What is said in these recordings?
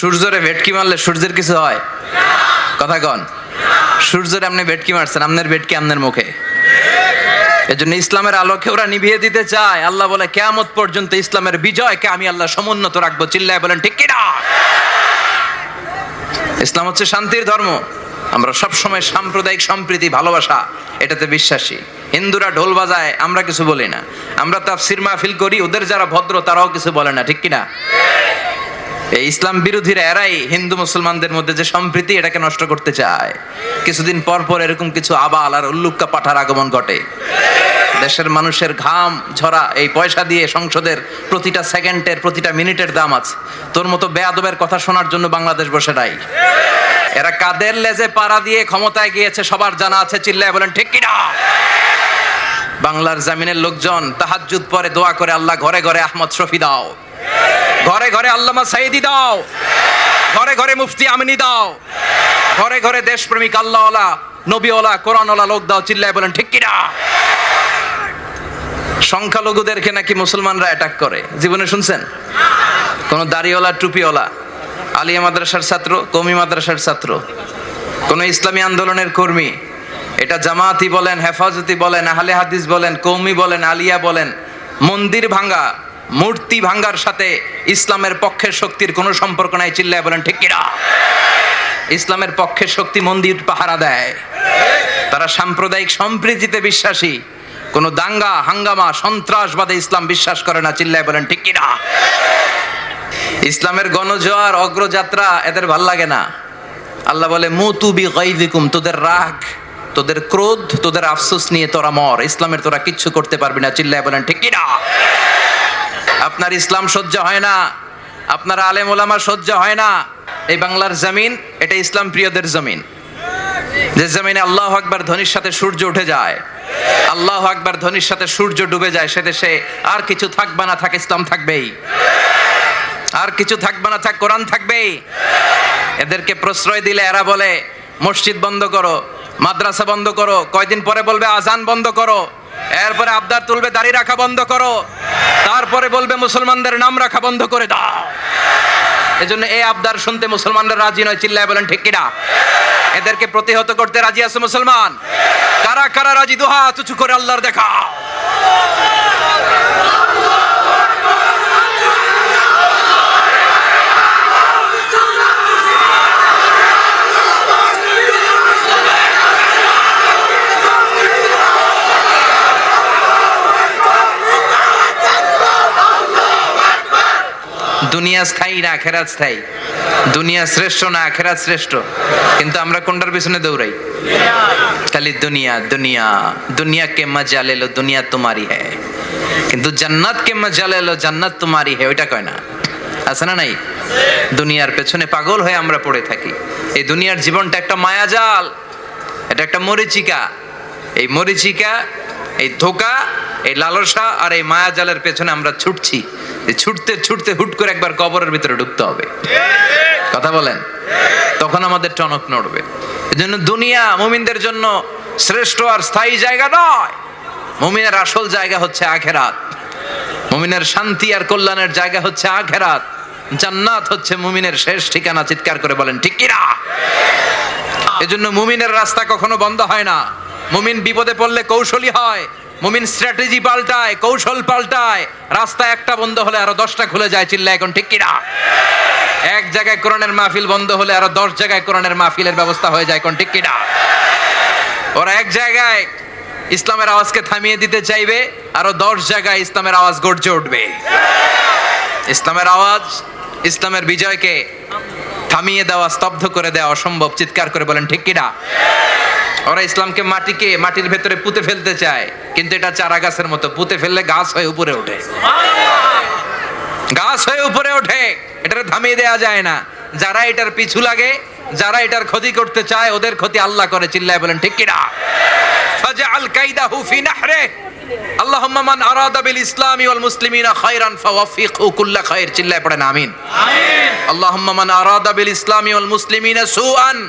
সূর্যরে ভেটকি মারলে সূর্যের কিছু হয়? কথা কন। সূর্যরে আপনি ভেটকি মারছেন, আপনার ভেটকি আপনার মুখে। এজন্য ইসলামের আলোকে ওরা নিভিয়ে দিতে চায়। আল্লাহ বলে, কেয়ামত পর্যন্ত ইসলামের বিজয়কে আমি আল্লাহ সমুন্নত রাখব। চিল্লায় বলেন, ঠিক কিনা? ইসলাম হচ্ছে শান্তির ধর্ম। আমরা সব সময় সাম্প্রদায়িক সম্প্রীতি, ভালোবাসা, এটাতে বিশ্বাসী। হিন্দুরা ঢোল বাজায়, আমরা কিছু বলি না। আমরা তাফসির মাহফিল করি, ওদের যারা ভদ্র, তারাও কিছু বলে না। ঠিক কিনা? এই ইসলাম বিরোধীরা এরাই হিন্দু মুসলমানদের মধ্যে যে সম্প্রীতি এটাকে নষ্ট করতে চায়। কিছুদিন পর পর এরকম কিছু আবাল আর উল্লুক্কা পাঠার আগমন ঘটে। দেশের মানুষের ঘাম, ঝরা, এই পয়সা দিয়ে সংসদের প্রতিটা সেকেন্ডের, প্রতিটা মিনিটের দাম আছে। তোর মতো বেয়াদবের কথা শোনার জন্য বাংলাদেশ বসে নাই। এরা কাদের লেজে পাড়া দিয়ে ক্ষমতায় গিয়েছে সবার জানা আছে, চিল্লায় বলেন, ঠিক কিনা? বাংলার জামিনের লোকজন তাহাজ্জুদ পরে দোয়া করে আল্লাহ ঘরে ঘরে আহমদ শফি দাও। ঘরে ঘরে আল্লামা সাইদি দাও। ঘরে ঘরে মুফতি আমিনি দাও। ঘরে ঘরে দেশপ্রেমিক আল্লাহওয়ালা, নবীওয়ালা, কোরআনওয়ালা লোক দাও, চিল্লায় বলেন, ঠিক কিনা? সংখ্যালঘুদেরকে নাকি মুসলমানরা অ্যাটাক করে। জীবনে শুনছেন? কোন দাড়িওয়ালা, টুপিওয়ালা, আলিয়া মাদ্রাসার ছাত্র, কমি মাদ্রাসার ছাত্র, কোন ইসলামী আন্দোলনের কর্মী, এটা জামাতি বলেন, হেফাজতি বলেন, আহলে হাদিস বলেন, কৌমি বলেন, আলিয়া বলেন, মন্দির ভাঙ্গা মূর্তি ভাঙ্গার সাথে ইসলামের পক্ষের শক্তির কোনো সম্পর্ক নাই, চিল্লায় বলেন, ঠিক কিনা? ইসলামের পক্ষের শক্তি মন্দির পাহারা দেয়। তারা সাম্প্রদায়িক সম্প্রীতিতে বিশ্বাসী। কোন দাঙ্গা, হাঙ্গামা, সন্ত্রাসবাদে ইসলাম বিশ্বাস করে না, চিল্লায় বলেন, ঠিক কিনা? ইসলামের গণজোয়ার, অগ্রযাত্রা এদের ভালো লাগে না। আল্লাহ বলে, মুতু বি গাইদিকুম তোদের রাগ, তোদের ক্রোধ, তোদের আফসোস নিয়ে তোরা মর। ইসলামের তোরা কিচ্ছু করতে পারবি না, চিল্লায় বলেন, ঠিক কিনা? আপনার ইসলাম সহ্য হয় না, আপনার আলেম ওলামা সহ্য হয় না। এই বাংলার জমিন, এটা ইসলাম প্রিয়দের জমিন। যে জমিনে আল্লাহ আকবার ধ্বনির সাথে সূর্য উঠে যায়, আল্লাহ আকবার ধ্বনির সাথে সূর্য ডুবে যায় সে দেশে আর কিছু থাকবে না, থাক ইসলাম থাকবেই। আর কিছু থাকবে না, থাক কোরআন থাকবেই। এদেরকে প্রশ্রয় দিলে এরা বলে, মসজিদ বন্ধ করো, মাদ্রাসা বন্ধ করো, কয়দিন পরে বলবে আজান বন্ধ করো, এরপরে আবদার তুলবে, দাড়ি রাখা বন্ধ করো। তারপরে বলবে, মুসলমানদের নাম রাখা বন্ধ করে দাও। এজন্য এই আবদার শুনতে মুসলমানরা রাজি নয়, চিল্লায় বলেন, ঠিক কিনা? এদেরকে প্রতিহত করতে রাজি আছে মুসলমান? কারা কারা রাজি? দুহা তুচু করে আল্লাহর দেখা। দুনিয়া স্থায়ী না আখেরাত স্থায়ী? দুনিয়া শ্রেষ্ঠ না আখেরাত শ্রেষ্ঠ? কিন্তু আমরা কোনটার পিছনে দৌড়াই? খালি দুনিয়া দুনিয়া দুনিয়া কে মজা লে লো, দুনিয়া তোমারি হ্যায় কিন্তু জান্নাত কে মজা লে লো, জান্নাত তোমারি হ্যায় ওইটা কয় না? আছে না নাই? দুনিয়ার পেছনে পাগল হয়ে আমরা পড়ে থাকি। এই দুনিয়ার জীবনটা একটা মায়াজাল, এটা একটা মরিচিকা। এই মরিচিকা, এই ধোকা, এই লালসা আর এই মায়াজালের পেছনে আমরা ছুটছি। ছুটতে ছুটতে হুট করে একবার কবরের ভিতরে ঢুকতে হবে। কথা বলেন? তখন আমাদের টনক নড়বে। এজন্য দুনিয়া মুমিনদের জন্য শ্রেষ্ঠ আর স্থায়ী জায়গা নয়। মুমিনের আসল জায়গা হচ্ছে আখেরাত। মুমিনের শান্তি আর কল্যাণের জায়গা হচ্ছে আখেরাত। জান্নাত হচ্ছে মুমিনের শেষ ঠিকানা, চিৎকার করে বলেন, ঠিক কিনা এজন্য মুমিনের রাস্তা কখনো বন্ধ হয় না। মুমিন বিপদে পড়লে কৌশলী হয়। মুমিন স্ট্র্যাটেজি পাল্টায়, কৌশল পাল্টায়, রাস্তা একটা বন্ধ হলে আরও দশটা খুলে যায় চিল্লা এখন ঠিক কিনা? এক জায়গায় কোরআনের মাহফিল বন্ধ হলে আরও দশ জায়গায় কোরআনের মাহফিলের ব্যবস্থা হয়ে যায়, এখন ঠিক কিনা? ওরা এক জায়গায় ইসলামের আওয়াজকে থামিয়ে দিতে চাইবে, আরও দশ জায়গায় ইসলামের আওয়াজ গর্জে উঠবে। ইসলামের আওয়াজ, ইসলামের বিজয়কে থামিয়ে দেওয়া, স্তব্ধ করে দেওয়া অসম্ভব, চিৎকার করে বলেন, ঠিক কিনা? ওরা ইসলামকে মাটিকে মাটির ভেতরে পুঁতে ফেলতে চায় কিন্তু এটা চারা গাছের মতো পুঁতে ফেললে গাছ হয়ে উপরে ওঠে। গাছ হয়ে উপরে ওঠে এটারে থামিয়ে দেওয়া যায় না। যারা এটার পিছু লাগে যারা এটার ক্ষতি করতে চায় ওদের ক্ষতি আল্লাহ করে চিল্লায় বলেন ঠিক কিনা? ফাজআল কাইদাহু ফি নাহরে। আল্লাহুম্মা মান আরাদা বিল ইসলামি ওয়াল মুসলিমিনা খায়রান ফাওয়াফিকহু কুল্লা খায়র চিল্লায় পড়েন আমিন। আমিন। আল্লাহুম্মা মান আরাদা বিল ইসলামি ওয়াল মুসলিমিনা সুআন।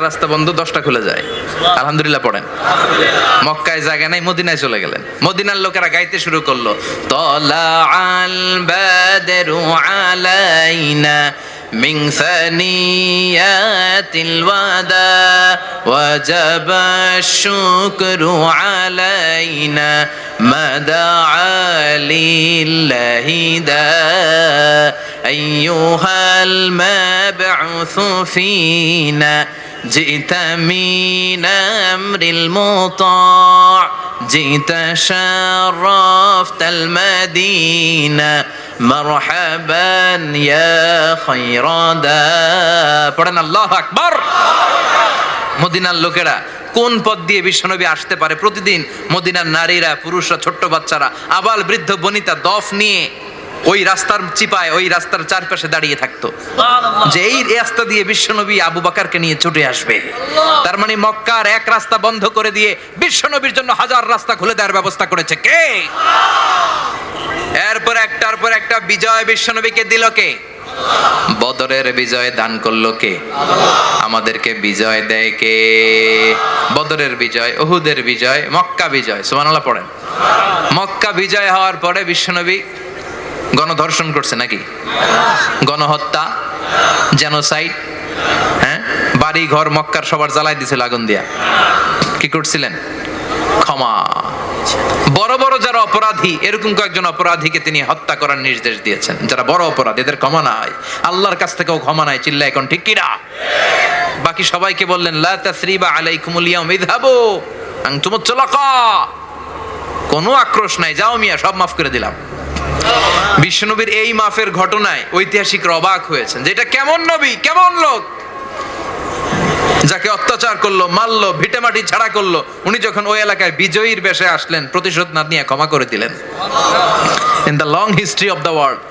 একটা রাস্তা বন্ধ দশটা খুলে যায় আলহামদুলিল্লাহ পড়েন মক্কায় জায়গা নাই মদিনায় চলে গেলেন মদিনার লোকেরা গাইতে শুরু করলো তলা আল বাদরু আলাইনা من ثنيات الوداع وجب الشكر علينا ما دعا لله دا أيها المبعوث فينا جئت من أمر المطاع جئت شرفت المدينة مرحبا يا خير دا পড়েন আল্লাহ আকবার মদিনার লোকেরা কোন পথ দিয়ে বিশ্বনবী আসতে পারে প্রতিদিন মদিনার নারীরা পুরুষরা ছোট্ট বাচ্চারা আবাল বৃদ্ধ বনিতা দফ নিয়ে ওই রাস্তার চিপায় ওই রাস্তার চারপাশে দাঁড়িয়ে থাকতো। যে এই রাস্তা দিয়ে বিশ্বনবী আবু বাকারকে নিয়ে ছুটে আসবে তার মানে মক্কার এক রাস্তা বন্ধ করে দিয়ে বিশ্বনবীর জন্য হাজার রাস্তা খুলে দেওয়ার ব্যবস্থা করেছে কে? এরপর একটার পর একটা বিজয় বিশ্বনবীকে দিল কে? বদরের বিজয় দান করল কে? আমাদেরকে বিজয় দেয় কে? বদরের বিজয় ওহুদের বিজয় মক্কা বিজয় সুবহানাল্লাহ পড়েন। মক্কা বিজয় হওয়ার পরে বিশ্বনবী গণধর্ষণ করছে নাকি? গণহত্যা জেনোসাইড হ্যাঁ? বাড়ি, ঘর, মক্কার সবার জ্বালাই দিছিল আগুন দিয়া। কি করছিলেন? ক্ষমা। বড় বড় যারা অপরাধী, এরকম কয়েকজন অপরাধীকে তিনি হত্যা করার নির্দেশ দিয়েছেন। যারা বড় অপরাধ, এদের ক্ষমা নাই। আল্লাহর কাছ থেকেও ক্ষমা নাই চিল্লা এখন, ঠিক কিনা? বাকি সবাইকে বললেন, লা তাসরিবা আলাইকুমুল ইয়াউম, ইযহাবু আনতুম তুলাকা কোনো আক্রোশ নাই, যাও মিয়া, সব মাফ করে দিলাম। বিশ্বনবীর এই মাফের ঘটনায় ঐতিহাসিকরা অবাক হয়েছেন যেটা কেমন নবী, কেমন লোক? যাকে অত্যাচার করল, মারলো, ভিটেমাটি ছাড়া করল, উনি যখন ওই এলাকায় বিজয়ীর বেশে আসলেন, প্রতিশোধ না নিয়ে ক্ষমা করে দিলেন। In the long history of the world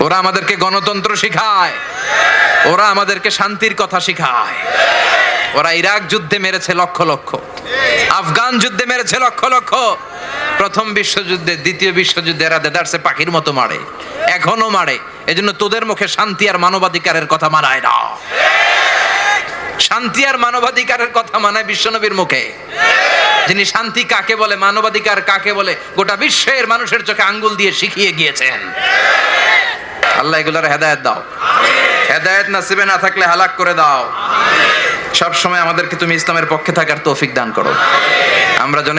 ওরা আমাদেরকে গণতন্ত্র শিখায়। ওরা আমাদেরকে শান্তির কথা শিখায়। ওরা ইরাক যুদ্ধে মেরেছে লক্ষ লক্ষ। আফগান যুদ্ধে মেরেছে লক্ষ লক্ষ। প্রথম বিশ্বযুদ্ধে, দ্বিতীয় বিশ্বযুদ্ধে এরা দেদারসে পাখির মতো মারে। এখনও মারে। এজন্য তোদের মুখে শান্তি আর মানবাধিকারের কথা মানায় না। শান্তি আর মানবাধিকারের কথা মানায় বিশ্বনবীর মুখে। যিনি শান্তি কাকে বলে, মানবাধিকার কাকে বলে, গোটা বিশ্বের মানুষের চোখে আঙ্গুল দিয়ে শিখিয়ে গিয়েছেন। আল্লাহ এগুলোর হেদায়ত দাও। হেদায়েত নাসিবে না থাকলে হালাক করে দাও। সব সময় আমাদেরকে তুমি ইসলামের পক্ষে থাকার তৌফিক দান করো। আমরা যেন